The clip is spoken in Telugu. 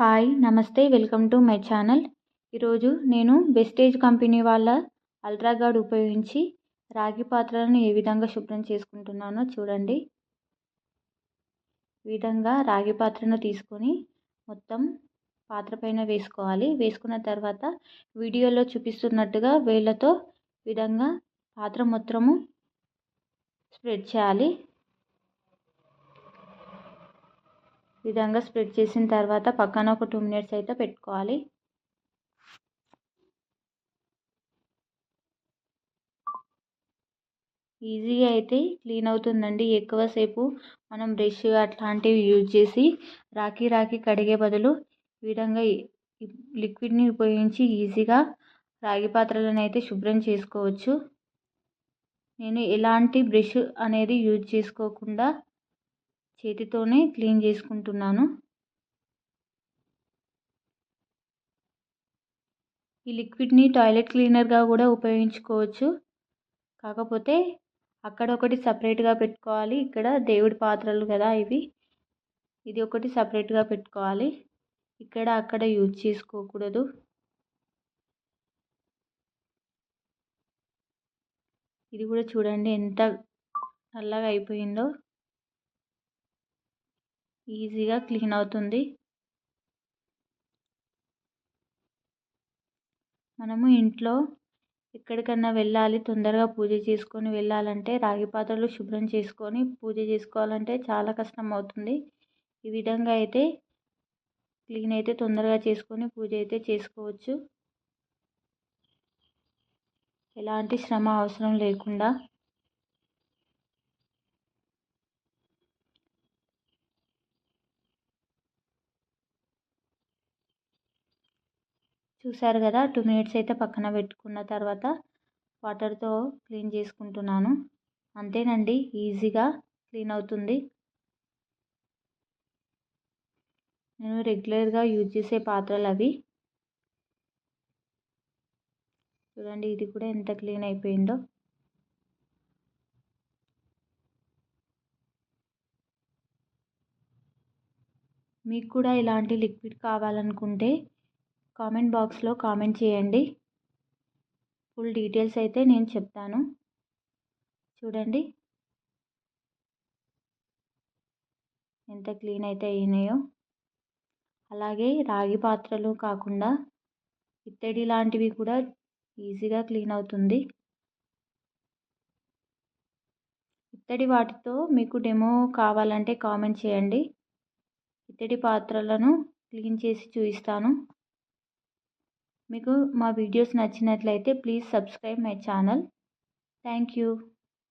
హాయ్ నమస్తే వెల్కమ్ టు మై ఛానల్. ఈరోజు నేను వెస్టేజ్ కంపెనీ వాళ్ళ అల్ట్రా గార్డ్ ఉపయోగించి రాగి పాత్రలను ఏ విధంగా శుభ్రం చేసుకుంటున్నానో చూడండి. ఈ విధంగా రాగి పాత్రను తీసుకొని మొత్తం పాత్ర పైన వేసుకోవాలి. వేసుకున్న తర్వాత వీడియోలో చూపిస్తున్నట్టుగా వేళ్ళతో విధంగా పాత్ర మొత్తము స్ప్రెడ్ చేయాలి. విధంగా స్ప్రెడ్ చేసిన తర్వాత పక్కన ఒక టూ మినిట్స్ అయితే పెట్టుకోవాలి. ఈజీగా అయితే క్లీన్ అవుతుందండి. ఎక్కువసేపు మనం బ్రష్ అట్లాంటివి యూజ్ చేసి రాఖీ రాఖీ కడిగే బదులు ఈ విధంగా లిక్విడ్ని ఉపయోగించి ఈజీగా రాగి పాత్రలను అయితే శుభ్రం చేసుకోవచ్చు. నేను ఎలాంటి బ్రష్ అనేది యూజ్ చేసుకోకుండా చేతితోనే క్లీన్ చేసుకుంటున్నాను. ఈ లిక్విడ్ని టాయిలెట్ క్లీనర్గా కూడా ఉపయోగించుకోవచ్చు. కాకపోతే అక్కడ ఒకటి సపరేట్గా పెట్టుకోవాలి. ఇక్కడ దేవుడి పాత్రలు కదా ఇవి. ఇది ఒకటి సపరేట్గా పెట్టుకోవాలి. ఇక్కడ అక్కడ యూజ్ చేసుకోకూడదు. ఇది కూడా చూడండి ఎంత నల్లగా అయిపోయిందో. ఈజీగా క్లీన్ అవుతుంది. మనము ఇంట్లో ఎక్కడికన్నా వెళ్ళాలి తొందరగా పూజ చేసుకొని వెళ్ళాలంటే రాగి పాత్రలు శుభ్రం చేసుకొని పూజ చేసుకోవాలంటే చాలా కష్టం అవుతుంది. ఈ విధంగా అయితే క్లీన్ అయితే తొందరగా చేసుకొని పూజ అయితే చేసుకోవచ్చు. ఎలాంటి శ్రమ అవసరం లేకుండా చూసారు కదా టూ మినిట్స్ అయితే పక్కన పెట్టుకున్న తర్వాత వాటర్తో క్లీన్ చేసుకుంటున్నాను. అంతేనండి ఈజీగా క్లీన్ అవుతుంది. నేను రెగ్యులర్గా యూజ్ చేసే పాత్రలు అవి. చూడండి ఇది కూడా ఎంత క్లీన్ అయిపోయిందో. మీకు కూడా ఇలాంటి లిక్విడ్ కావాలనుకుంటే కామెంట్ బాక్స్లో కామెంట్ చేయండి. ఫుల్ డీటెయిల్స్ అయితే నేను చెప్తాను. చూడండి. ఎంత క్లీన్ అయితే అయినాయో. అలాగే రాగి పాత్రలు కాకుండా ఇత్తడి లాంటివి కూడా ఈజీగా క్లీన్ అవుతుంది. ఇత్తడి వాటితో మీకు డెమో కావాలంటే కామెంట్ చేయండి. ఇత్తడి పాత్రలను క్లీన్ చేసి చూపిస్తాను. మీకు మా వీడియోస్ నచ్చినట్లయితే please subscribe my channel. Thank you.